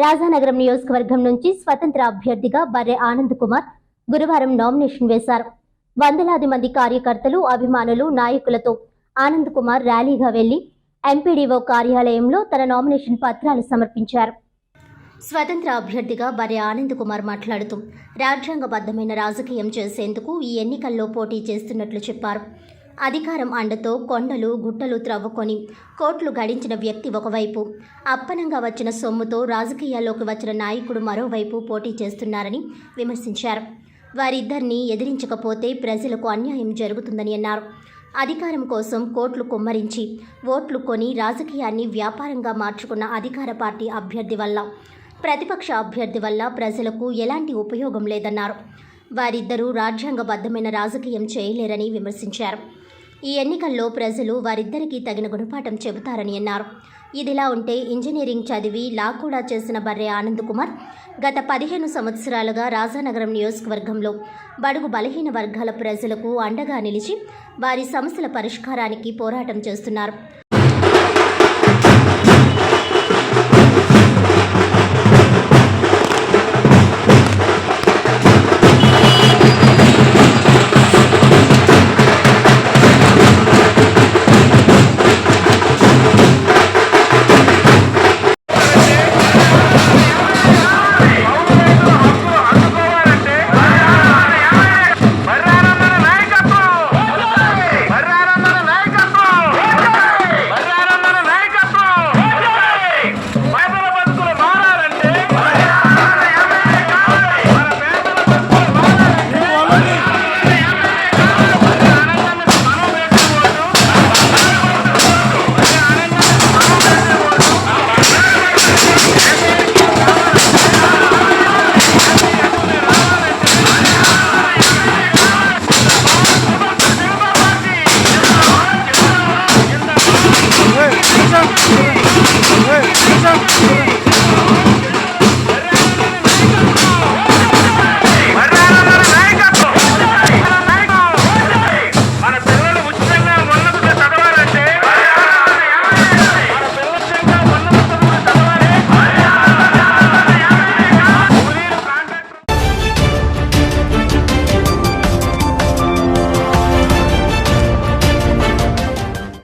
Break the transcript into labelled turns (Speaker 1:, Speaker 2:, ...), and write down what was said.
Speaker 1: రాజానగరం నియోజకవర్గం నుంచి స్వతంత్ర అభ్యర్థిగా బర్రె ఆనంద్ కుమార్ గురువారం నామినేషన్ వేశారు. వందలాది మంది కార్యకర్తలు అభిమానులు నాయకులతో ఆనంద్ కుమార్ ర్యాలీగా వెళ్ళి ఎంపీడీఓ కార్యాలయంలో తన నామినేషన్ పత్రాలు సమర్పించారు. స్వతంత్ర అభ్యర్థిగా బర్రె ఆనంద్ కుమార్ మాట్లాడుతూ రాజ్యాంగబద్ధమైన రాజకీయం చేసేందుకు ఈ ఎన్నికల్లో పోటీ చేస్తున్నట్లు చెప్పారు. అధికారం అండతో కొండలు గుట్టలు త్రవ్వుకొని కోట్లు గడించిన వ్యక్తి ఒకవైపు అప్పనంగా వచ్చిన సొమ్ముతో రాజకీయాల్లోకి వచ్చిన నాయకుడు మరోవైపు పోటీ చేస్తున్నారని విమర్శించారు. వారిద్దరినీ ఎదిరించకపోతే ప్రజలకు అన్యాయం జరుగుతుందని అన్నారు. అధికారం కోసం కోట్లు కుమ్మరించి ఓట్లు కొని రాజకీయాన్ని వ్యాపారంగా మార్చుకున్న అధికార పార్టీ అభ్యర్థి వల్ల ప్రతిపక్ష అభ్యర్థి వల్ల ప్రజలకు ఎలాంటి ఉపయోగం లేదన్నారు. వారిద్దరూ రాజ్యాంగబద్ధమైన రాజకీయం చేయలేరని విమర్శించారు. ఈ ఎన్నికల్లో ప్రజలు వారిద్దరికీ తగిన గుణపాఠం చెబుతారని అన్నారు. ఇదిలా ఉంటే ఇంజనీరింగ్ చదివి లా కూడా చేసిన బర్రె ఆనంద్ కుమార్ గత పదిహేను సంవత్సరాలుగా రాజానగరం నియోజకవర్గంలో బడుగు బలహీన వర్గాల ప్రజలకు అండగా నిలిచి వారి సమస్యల పరిష్కారానికి పోరాటం చేస్తున్నారు.